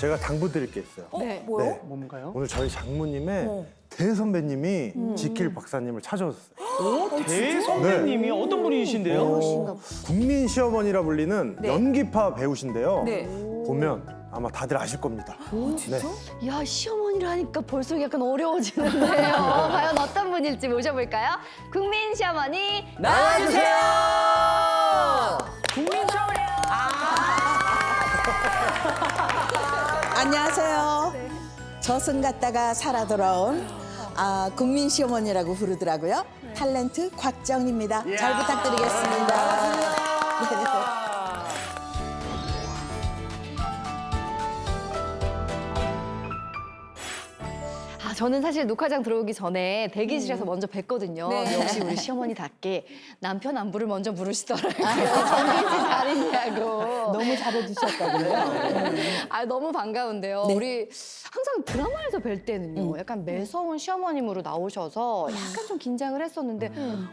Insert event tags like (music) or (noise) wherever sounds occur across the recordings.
제가 당부드릴 게 있어요. 네. 뭐요? 네. 뭔가요? 오늘 저희 장모님의 어. 대선배님이 지킬 박사님을 찾아오셨어요. 오, 대선배님이 어떤 분이신데요? 어, 국민 시어머니라 불리는 네. 연기파 배우신데요. 네. 보면 아마 다들 아실 겁니다. 네. 야 시어머니를 하니까 벌써 약간 어려워지는데요. (laughs) 과연 어떤 분일지 모셔볼까요? 국민 시어머니 나와주세요. 국민 시어머니. (laughs) (laughs) 안녕하세요. 저승 갔다가 살아 돌아온 아, 국민 시어머니라고 부르더라고요. 탤런트 곽정입니다. 잘 부탁드리겠습니다. 저는 사실 녹화장 들어오기 전에 대기실에서 먼저 뵀거든요. 네. 역시 우리 시어머니답게 남편 안부를 먼저 물으시더라고요. 정기 씨잘 있냐고. 너무 잘해주셨거든요. 아 너무 반가운데요. 네. 우리 항상 드라마에서 뵐 때는요, 약간 매서운 시어머님으로 나오셔서 약간 좀 긴장을 했었는데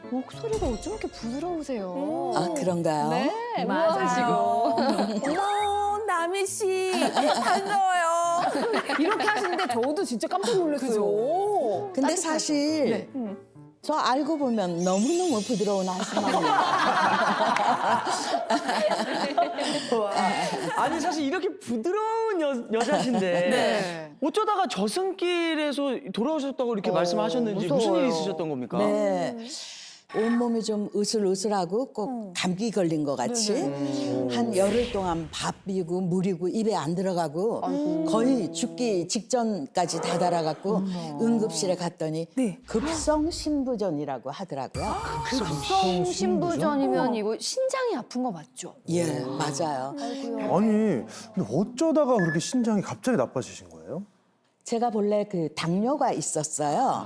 목소리가 어쩜 이렇게 부드러우세요. 아, 그런가요? 네, 맞아요. 우아하시고. 어머, 나미 씨. 반가워요. (laughs) 이렇게 하시는데 저도 진짜 깜짝 놀랐어요. 근데 사실 저 알고 보면 너무너무 부드러운 아줌마입니다. (laughs) 아니 사실 이렇게 부드러운 여, 여자신데 (laughs) 네. 어쩌다가 저승길에서 돌아오셨다고 이렇게 말씀하셨는지 무슨. 일이 있으셨던 겁니까? 네. 온몸이 좀 으슬으슬하고 꼭 감기 걸린 것 같이 한 열흘 동안 밥 비고 물이고 입에 안 들어가고 거의 죽기 직전까지 다다라갖고 응급실에 갔더니 급성 신부전이라고 하더라고요. 급성 신부전이면 이거 신장이 아픈 거 맞죠? 예, 맞아요. 아니, 근데 어쩌다가 그렇게 신장이 갑자기 나빠지신 거예요? 제가 본래 그 당뇨가 있었어요.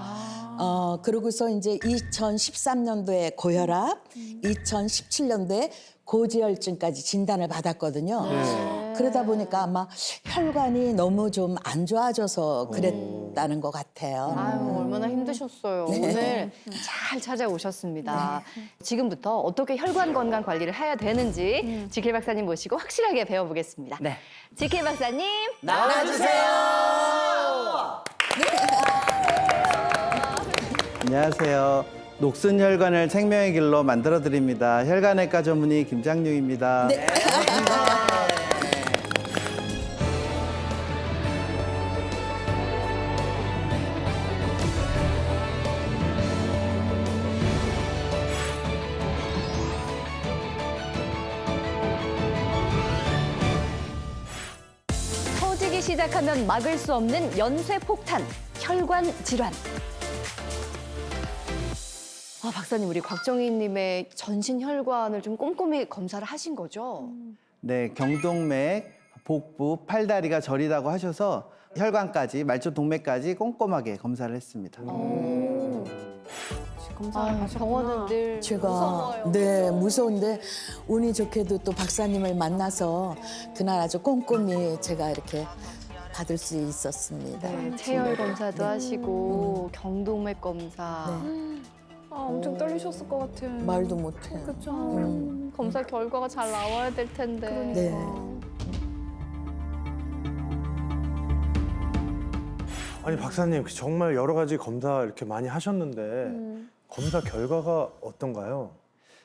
어, 그러고서 이제 2013년도에 고혈압, 2017년도에 고지혈증까지 진단을 받았거든요. 그러다 보니까 아마 혈관이 너무 좀 안 좋아져서 그랬다는 것 같아요. 아유 얼마나 힘드셨어요. 오늘 잘 찾아오셨습니다. 지금부터 어떻게 혈관 건강 관리를 해야 되는지 지킬 박사님 모시고 확실하게 배워보겠습니다. 네. 지킬 박사님 안녕하세요. 녹슨 혈관을 생명의 길로 만들어 드립니다. 혈관외과 전문의 김장육입니다. 터지기 시작하면 막을 수 없는 연쇄 폭탄 혈관 질환. 아 박사님 우리 곽정희님의 전신 혈관을 좀 꼼꼼히 검사를 하신 거죠? 네, 경동맥, 복부, 팔다리가 저리다고 하셔서 혈관까지 말초 동맥까지 꼼꼼하게 검사를 했습니다. 아, 병원은 늘 제가 무서워요. 네 무서운데 운이 좋게도 또 박사님을 만나서 그날 아주 꼼꼼히 제가 이렇게 받을 수 있었습니다. 네, 체열 검사도 하시고 경동맥 검사. 아, 엄청 떨리셨을 것 같아. 말도 못해. 그쵸. 음. 검사 결과가 잘 나와야 될 텐데. 네. 아니, 박사님, 정말 여러 가지 검사 이렇게 많이 하셨는데 검사 결과가 어떤가요?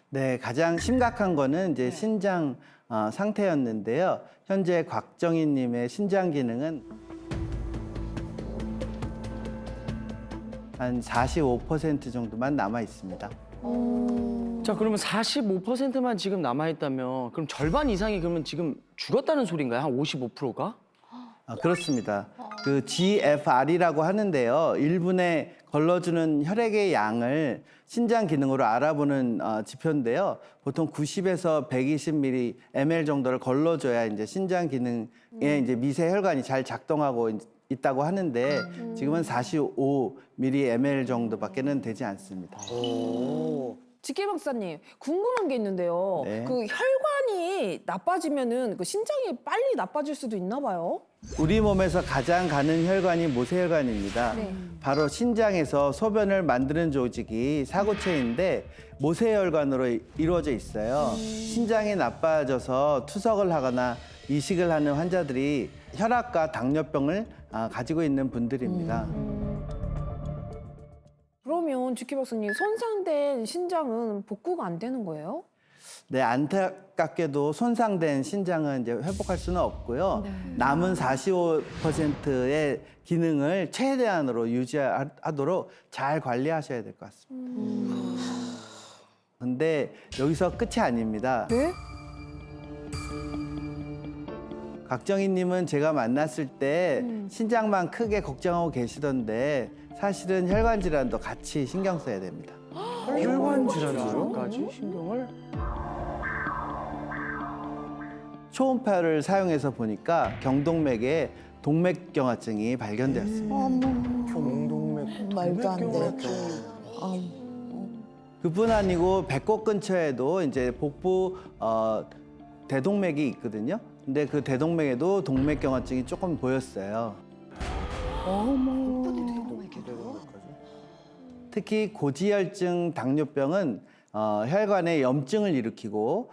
네, 가장 심각한 거는 이제 신장 어, 상태였는데요. 현재 곽정희님의 신장 기능은 한 45% 정도만 남아 있습니다. 자 그러면 45%만 지금 남아 있다면 그럼 절반 이상이 그러면 지금 죽었다는 소린가요? 한 55%가? 아, 그렇습니다. 그 GFR이라고 하는데요. 1분에 걸러주는 혈액의 양을 신장 기능으로 알아보는 어, 지표인데요. 보통 90에서 120ml 정도를 걸러줘야 이제 신장 기능에 이제 미세 혈관이 잘 작동하고 있- 있다고 하는데 지금은 45ml 정도밖에는 되지 않습니다. 지킬 박사님, 궁금한 게 있는데요. 네. 그 혈관이 나빠지면은 그 신장이 빨리 나빠질 수도 있나 봐요? 우리 몸에서 가장 가는 혈관이 모세혈관입니다. 바로 신장에서 소변을 만드는 조직이 사고체인데 모세혈관으로 이- 이루어져 있어요. 신장이 나빠져서 투석을 하거나 이식을 하는 환자들이 혈압과 당뇨병을 아, 가지고 있는 분들입니다. 그러면 지키 박사님 손상된 신장은 복구가 안 되는 거예요? 네, 안타깝게도 손상된 신장은 이제 회복할 수는 없고요. 남은 45%의 기능을 최대한으로 유지하도록 잘 관리하셔야 될 것 같습니다. 근데 여기서 끝이 아닙니다. 네? 각정희님은 제가 만났을 때 신장만 크게 걱정하고 계시던데 사실은 혈관 질환도 같이 신경 써야 됩니다. (gasps) 혈관 질환으로? 까지 신경을 초음파를 사용해서 보니까 경동맥에 동맥경화증이 발견되었습니다. 경동맥 말도 안 돼. 동맥경화증. 아, 그뿐 아니고 배꼽 근처에도 이제 복부 어, 대동맥이 있거든요. 근데 그 대동맥에도 동맥경화증이 조금 보였어요. 특히 고지혈증 당뇨병은 어, 혈관에 염증을 일으키고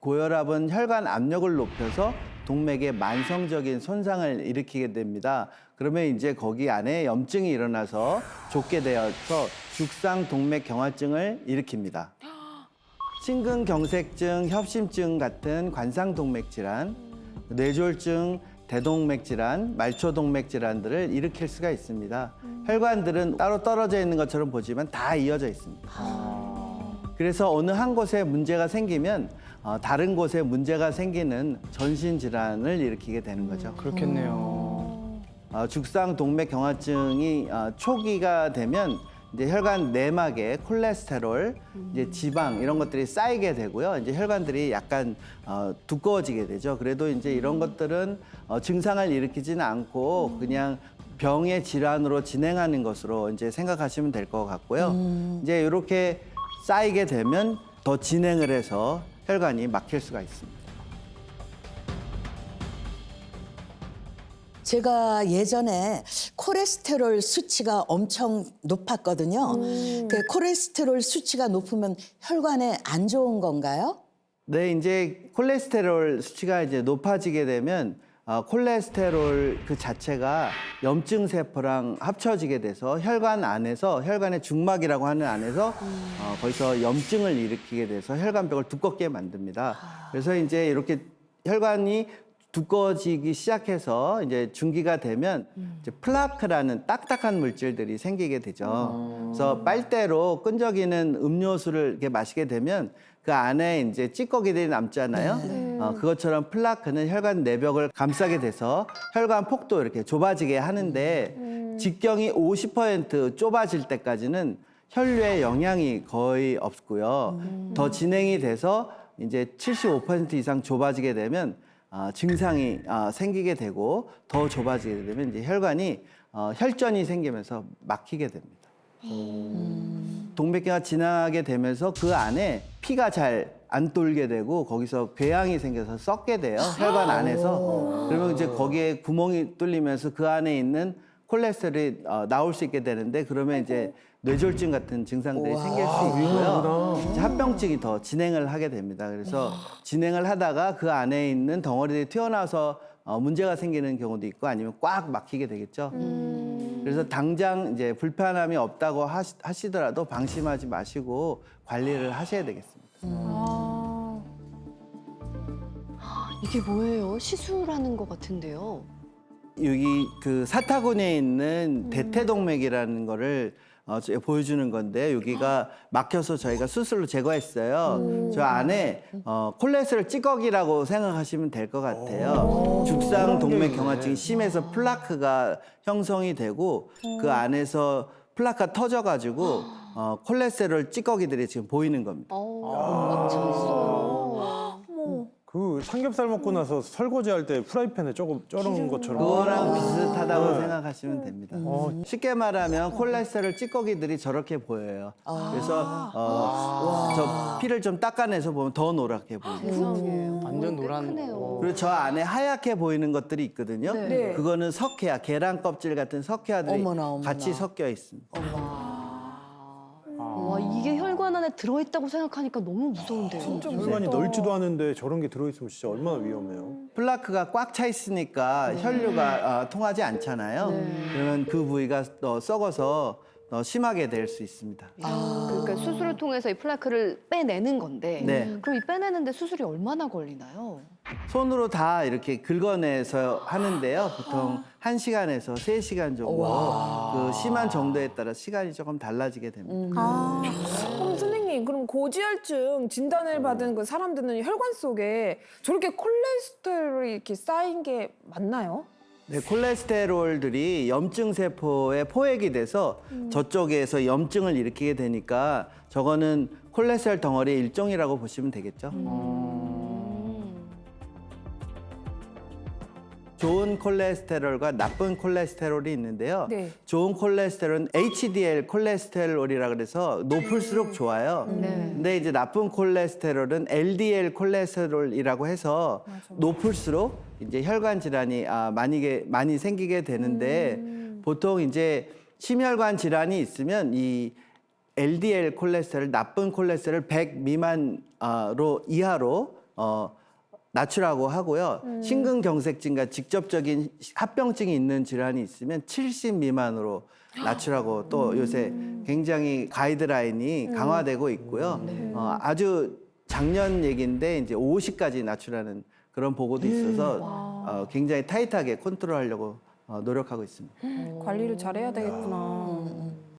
고혈압은 혈관 압력을 높여서 동맥에 만성적인 손상을 일으키게 됩니다. 그러면 이제 거기 안에 염증이 일어나서 좁게 되어서 죽상 동맥 경화증을 일으킵니다. (gasps) 심근경색증, 협심증 같은 관상동맥 질환, 뇌졸중, 대동맥 질환, 말초동맥 질환들을 일으킬 수가 있습니다. 혈관들은 따로 떨어져 있는 것처럼 보지만 다 이어져 있습니다. 그래서 어느 한 곳에 문제가 생기면 어, 다른 곳에 문제가 생기는 전신 질환을 일으키게 되는 거죠. 그렇겠네요. 어, 죽상 동맥 경화증이 어, 초기가 되면 이제 혈관 내막에 콜레스테롤, 이제 지방 이런 것들이 쌓이게 되고요. 이제 혈관들이 약간 어, 두꺼워지게 되죠. 그래도 이제 이런 것들은 어, 증상을 일으키지는 않고 그냥 병의 질환으로 진행하는 것으로 이제 생각하시면 될 것 같고요. 이제 이렇게 쌓이게 되면 더 진행을 해서 혈관이 막힐 수가 있습니다. 제가 예전에 콜레스테롤 수치가 엄청 높았거든요. 그 콜레스테롤 수치가 높으면 혈관에 안 좋은 건가요? 네, 이제 콜레스테롤 수치가 이제 높아지게 되면 어, 콜레스테롤 그 자체가 염증 세포랑 합쳐지게 돼서 혈관 안에서 혈관의 중막이라고 하는 안에서 어, 거기서 염증을 일으키게 돼서 혈관벽을 두껍게 만듭니다. 그래서 이제 이렇게 혈관이 두꺼워지기 시작해서 이제 중기가 되면 이제 플라크라는 딱딱한 물질들이 생기게 되죠. 그래서 빨대로 끈적이는 음료수를 이렇게 마시게 되면 그 안에 이제 찌꺼기들이 남잖아요. 어, 그것처럼 플라크는 혈관 내벽을 감싸게 돼서 혈관 폭도 이렇게 좁아지게 하는데 직경이 50% 좁아질 때까지는 혈류에 영향이 거의 없고요. 더 진행이 돼서 이제 75% 이상 좁아지게 되면 아, 증상이 아, 생기게 되고 더 좁아지게 되면 이제 혈관이 어, 혈전이 생기면서 막히게 됩니다. 동맥경화 지나게 되면서 그 안에 피가 잘 안 돌게 되고 거기서 궤양이 생겨서 썩게 돼요 혈관 안에서. 그러면 이제 거기에 구멍이 뚫리면서 그 안에 있는 콜레스테롤이 어, 나올 수 있게 되는데 그러면 이제 뇌졸중 같은 증상들이 생길 수 있고요. 이제 합병증이 더 진행을 하게 됩니다. 그래서 진행을 하다가 그 안에 있는 덩어리들이 튀어나와서 어, 문제가 생기는 경우도 있고 아니면 꽉 막히게 되겠죠. 그래서 당장 이제 불편함이 없다고 하시, 하시더라도 방심하지 마시고 관리를 하셔야 되겠습니다. 이게 뭐예요? 시술하는 것 같은데요. 여기 그 사타구니에 있는 대퇴동맥이라는 거를 어, 저- 보여주는 건데 여기가 막혀서 저희가 수술로 제거했어요. 저 안에 어, 콜레스테롤 찌꺼기라고 생각하시면 될 것 같아요. 죽상 동맥 경화증이 심해서 플라크가 형성이 되고 그 안에서 플라크가 터져가지고 어, 콜레스테롤 찌꺼기들이 지금 보이는 겁니다. 어. 그 삼겹살 먹고 나서 설거지 할 때 프라이팬에 조금 쩔은 것처럼. 그거랑 비슷하다고 네. 생각하시면 됩니다. 어, 쉽게 말하면 콜레스테롤 찌꺼기들이 저렇게 보여요. 그래서 어, 저 피를 좀 닦아내서 보면 더 노랗게 보이고. 세상에. 완전 꽤 노란. 거. 그리고 저 안에 하얗게 보이는 것들이 있거든요. 네. 그거는 석회화, 계란 껍질 같은 석회화들이 어머나, 어머나. 같이 섞여 있습니다. 와, 와 이게 혈관 안에 들어있다고 생각하니까 너무 무서운데요. 진짜 혈관이. 넓지도 않은데 저런 게 들어있으면 진짜 얼마나 위험해요. 플라크가 꽉 차 있으니까 혈류가 어, 통하지 않잖아요. 그러면 그 부위가 어, 썩어서 어, 심하게 될 수 있습니다. 그러니까 수술을 통해서 이 플라크를 빼내는 건데 네. 그럼 이 빼내는데 수술이 얼마나 걸리나요? 손으로 다 이렇게 긁어내서 하는데요. 보통 한시간에서세시간 정도 그 심한 정도에 따라 시간이 조금 달라지게 됩니다. 아, 그럼 선생님, 그럼 고지혈증 진단을 받은 그 사람들은 혈관 속에 저렇게 콜레스테롤이 이렇게 쌓인 게 맞나요? 네, 콜레스테롤들이 염증 세포에 포획이 돼서 저쪽에서 염증을 일으키게 되니까 저거는 콜레스테롤 덩어리의 일종이라고 보시면 되겠죠. 좋은 콜레스테롤과 나쁜 콜레스테롤이 있는데요. 네. 좋은 콜레스테롤은 HDL 콜레스테롤이라 그래서 높을수록 좋아요. 네. 근데 이제 나쁜 콜레스테롤은 LDL 콜레스테롤이라고 해서 높을수록 이제 혈관 질환이 아, 많이 게- 많이 생기게 되는데 보통 이제 심혈관 질환이 있으면 이 LDL 콜레스테롤 나쁜 콜레스테롤 100 미만으로 이하로 어 낮추라고 하고요. 심근경색증과 직접적인 합병증이 있는 질환이 있으면 70 미만으로 낮추라고 또 요새 굉장히 가이드라인이 강화되고 있고요. 어, 아주 작년 얘기인데 이제 50까지 낮추라는 그런 보고도 있어서 어, 굉장히 타이트하게 컨트롤하려고 어, 노력하고 있습니다. 관리를 잘해야 되겠구나.